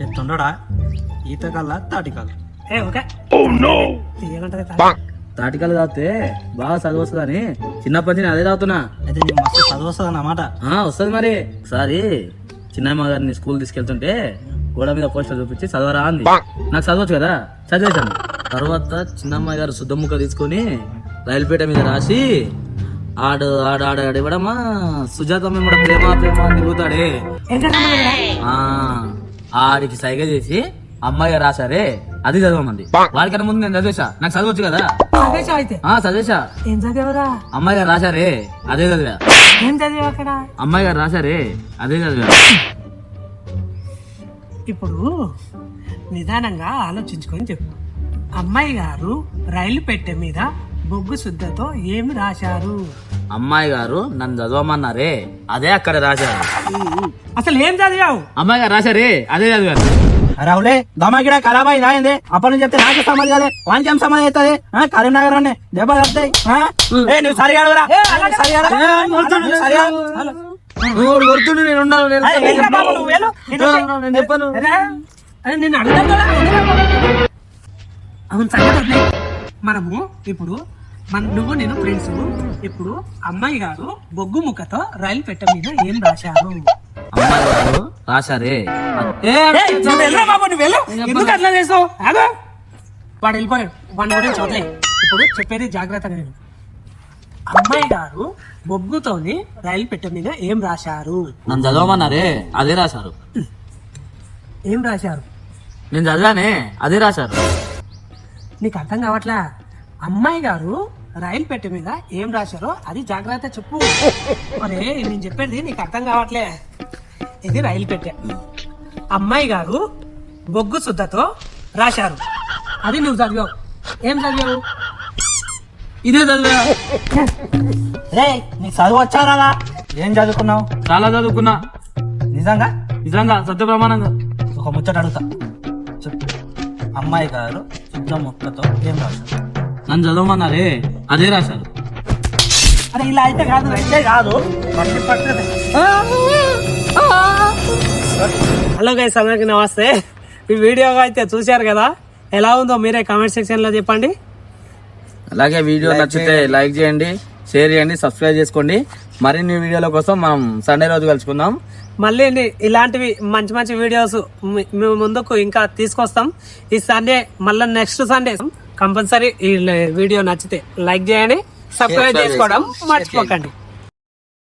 ఎత్తుండడా? ఈత కల్లా తాటి కల్లా? ఏ ఓకే. ఏమంటది తాటికలు తాగితే బాగా చదువు వస్తుందని చిన్నప్పటి నుంచి అదే తాగుతున్నా. అయితే నీకు మస్తు చదువు వస్తుంది అన్నమాట. ఆ, వస్తుంది మరి. ఒకసారి చిన్నమ్మ గారిని స్కూల్ తీసుకెళ్తుంటే గోడ మీద పోస్టర్ చూపించి చదవరా అంది. నాకు చదవచ్చు కదా? చదివేశాను. తర్వాత చిన్నమ్మ గారు శుద్ధముక్క తీసుకొని రైలుపేట మీద రాసి ఆడు ఆడు ఆడు ఆడు ఇవ్వడమా సుజాత ప్రేమ ప్రేమ తిరుగుతాడే. ఆ, ఆడికి సైగ చేసి అమ్మాయి గారు రాశారే అది చదవమంది. వాడికన్నా ముందు నేను చదివేశా? నాకు చదవచ్చు కదా? చదివేశా అయితే. ఆ చదివేశా. ఏం చదివారా అమ్మాయి గారు రాశారే అదే చదివా. ఏం చదివా అక్కడ? అమ్మాయి గారు రాశారే అదే చదివా. ఇప్పుడు నిదానంగా ఆలోచించుకొని చెప్పు. అమ్మాయి గారు రైలు పెట్టె మీద బొగ్గు శుద్ధతో ఏమి రాశారు? అమ్మాయి గారు నన్ను చదవమన్నారే అదే అక్కడ రాశారు. అసలు ఏం చదివావు? అమ్మాయి గారు రాశారే అదే చదివారు. రావులే దమాకిడ ఖరాబ్ అయిందా అప్పటి నుంచి చెప్తే నాకు సమాధి కాదే వానికి ఏం సమాధి అవుతుంది? కరీంనగర్ అనే దెబ్బ ఏ నువ్వు సరిగా అవును వదిలేయ్. మనము ఇప్పుడు మన నువ్వు నేను ఫ్రెండ్స్ ఇప్పుడు అమ్మాయి గారు బొగ్గు ముక్కతో రైలు పెట్టె మీద ఏం రాశారు? రాశారే ఏ, ఏయ్, నువ్వు వెళ్ళరా బాబు నువ్వు వెళ్ళు. ఎందుకు అట్లా చేస్తావు? ఆగు. వాడు వెళ్ళిపోయాడు. ఇప్పుడు చెప్పేది జాగ్రత్తగా నేను అమ్మాయి గారు బొగ్గుతోని రైలు పెట్టె మీద ఏం రాశారు? నన్ను చదవమన్నారే అదే రాశారు. ఏం రాశారు? నేను చదివానే. అదే రాశారు. నీకు అర్థం కావట్లా? అమ్మాయి గారు రైలు పెట్టె మీద ఏం రాశారో అది జాగ్రత్త చెప్పు. అరే నేను చెప్పేది నీకు అర్థం కావట్లే. ఇది రైలు పెట్టె. అమ్మాయి గారు బొగ్గు శుద్ధతో రాశారు. అది నువ్వు చదివావు. ఏం చదివావు? ఇదే చదివా? రే నీకు చదువు వచ్చారా ఏం చదువుకున్నావు? చాలా చదువుకున్నా. నిజంగా? నిజంగా సత్య ప్రమాణంగా. ఒక ముచ్చట అడుగుతా. చెప్పు. అమ్మాయి గారు శుద్ధ ముక్కతో ఏం రాశారు? నన్ను చదవమన్నారే అదే రాశారు. అరే ఇలా అయితే కాదు. అయితే కాదు. పట్టి పట్టదు హలో గైస్ అందరికి నమస్తే. ఈ వీడియో అయితే చూశారు కదా? ఎలా ఉందో మీరే కామెంట్ సెక్షన్లో చెప్పండి. అలాగే వీడియో నచ్చితే లైక్ చేయండి షేర్ చేయండి సబ్స్క్రైబ్ చేసుకోండి. మరిన్ని వీడియోల కోసం మనం సండే రోజు కలుసుకుందాం. మళ్ళీ ఇలాంటివి మంచి మంచి వీడియోస్ మీ- మేము ముందుకు ఇంకా తీసుకొస్తాం. ఈ సండే మళ్ళీ నెక్స్ట్ సండే కంపల్సరీ ఈ వీడియో నచ్చితే లైక్ చేయండి సబ్స్క్రైబ్ చేసుకోవడం మర్చిపోకండి.